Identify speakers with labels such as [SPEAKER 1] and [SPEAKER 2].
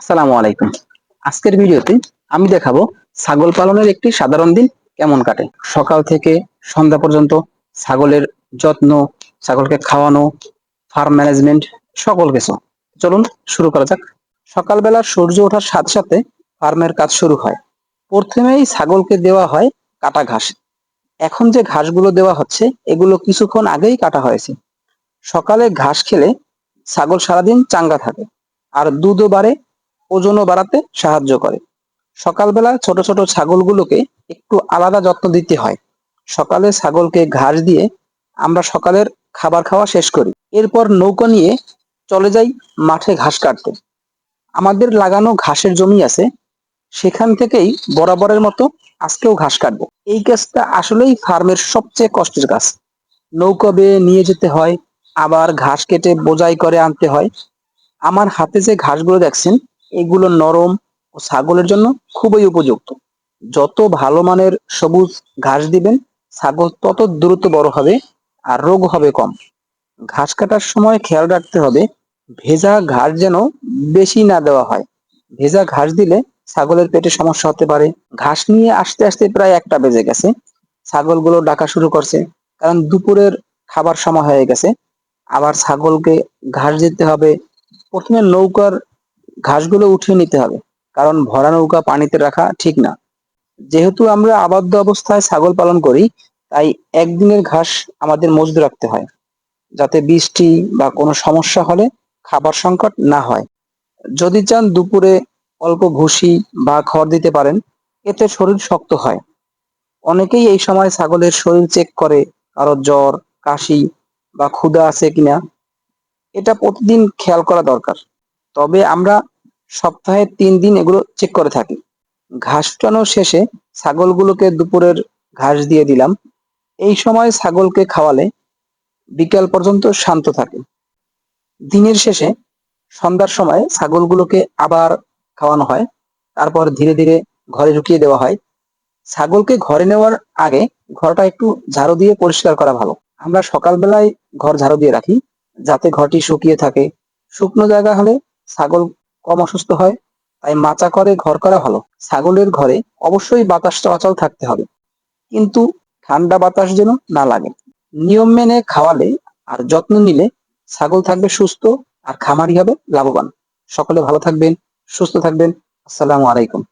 [SPEAKER 1] আসসালামু আলাইকুম। আজকের ভিডিওতে আমি দেখাবো ছাগল পালনের একটি সাধারণ দিন কেমন কাটে। সকাল থেকে সন্ধ্যা পর্যন্ত ছাগলের যত্ন, ছাগলকে খাওয়ানো ফার্ম ম্যানেজমেন্ট সকল কিছু। চলুন শুরু করা যাক। সকালবেলা সূর্য ওঠার সাথে সাথে ফার্মের কাজ শুরু হয়। প্রথমেই ছাগলকে দেওয়া হয় কাটা ঘাস। এখন যে ঘাসগুলো দেওয়া হচ্ছে, এগুলো কিছুক্ষণ আগেই কাটা হয়েছে। সকালে ঘাস খেলে ছাগল সারাদিন চাঙ্গা থাকে। আর দুধও বাড়ে ওজনও বাড়াতে সাহায্য করে। সকালবেলা ছোট ছোট ছাগলগুলোকে একটু আলাদা যত্ন দিতে হয়। সকালে ছাগলকে ঘাস দিয়ে আমরা সকালের খাবার খাওয়া শেষ করি। এরপর নৌকা নিয়ে চলে যাই মাঠে ঘাস কাটতে। আমাদের লাগানো ঘাসের জমি আছে, সেখান থেকেই বরাবরের মতো আজকেও ঘাস কাটবো। এই কাজটা আসলেই ফার্মের সবচেয়ে কষ্টের কাজ নৌকা বেয়ে নিয়ে যেতে হয়, আবার ঘাস কেটে বোঝাই করে আনতে হয়। আমার হাতে যে ঘাসগুলো দেখছেন এগুলো নরম ও ছাগলের জন্য খুবই উপযুক্ত। যত ভালো মানের সবুজ ঘাস দিবেন, ছাগল তত দ্রুত বড় হবে আর রোগ হবে কম। ঘাস কাটার সময় খেয়াল রাখতে হবে, ভেজা ঘাস যেন বেশি না দেওয়া হয়। ভেজা ঘাস দিলে ছাগলের পেটে সমস্যা হতে পারে। ঘাস নিয়ে আসতে আসতে প্রায় একটা বেজে গেছে। ছাগলগুলো ডাকা শুরু করছে, কারণ দুপুরের খাবার সময় হয়ে গেছে। আবার ছাগলকে ঘাস দিতে হবে। প্রথমে নৌকার ঘাসগুলো উঠিয়ে নিতে হবে, কারণ ভরা নৌকা পানিতে রাখা ঠিক না। যেহেতু আমরা আবদ্ধ অবস্থায় ছাগল পালন করি, তাই একদিনের ঘাস আমাদের মজুদ রাখতে হয়, যাতে বৃষ্টি বা কোনো সমস্যা হলে খাবার সংকট না হয়। যদি চান দুপুরে অল্প ভুসি বা খড় দিতে পারেন, এতে শরীর শক্ত হয়। অনেকেই এই সময় ছাগলের শরীর চেক করে কারও জ্বর, কাশি বা ক্ষুধা আছে কিনা। এটা প্রতিদিন খেয়াল করা দরকার। তবে আমরা সপ্তাহে তিন দিন এগুলো চেক করে থাকি। ঘাস উঠানোর শেষে ছাগলগুলোকে দুপুরের ঘাস দিয়ে দিলাম। এই সময় ছাগলকে খাওয়ালে বিকাল পর্যন্ত শান্ত থাকে। দিনের শেষে সন্ধ্যার সময় ছাগলগুলোকে আবার খাওয়ানো হয়। তারপর ধীরে ধীরে ঘরে ঢুকিয়ে দেওয়া হয়। ছাগলকে ঘরে নেওয়ার আগে ঘরটা একটু ঝাড়ু দিয়ে পরিষ্কার করা ভালো। আমরা সকালবেলায় ঘর ঝাড়ু দিয়ে রাখি, যাতে ঘরটি শুকিয়ে থাকে। শুকনো জায়গা হলে ছাগল কম অসুস্থ হয়, তাই মাচা করে ঘর করা ভালো। ছাগলের ঘরে অবশ্যই বাতাস চলাচল থাকতে হবে। কিন্তু ঠান্ডা বাতাস যেন না লাগে। নিয়ম মেনে খাওয়ালে আর যত্ন নিলে ছাগল থাকবে সুস্থ আর খামারি হবে লাভবান। সকলে ভালো থাকবেন, সুস্থ থাকবেন। আসসালামু আলাইকুম।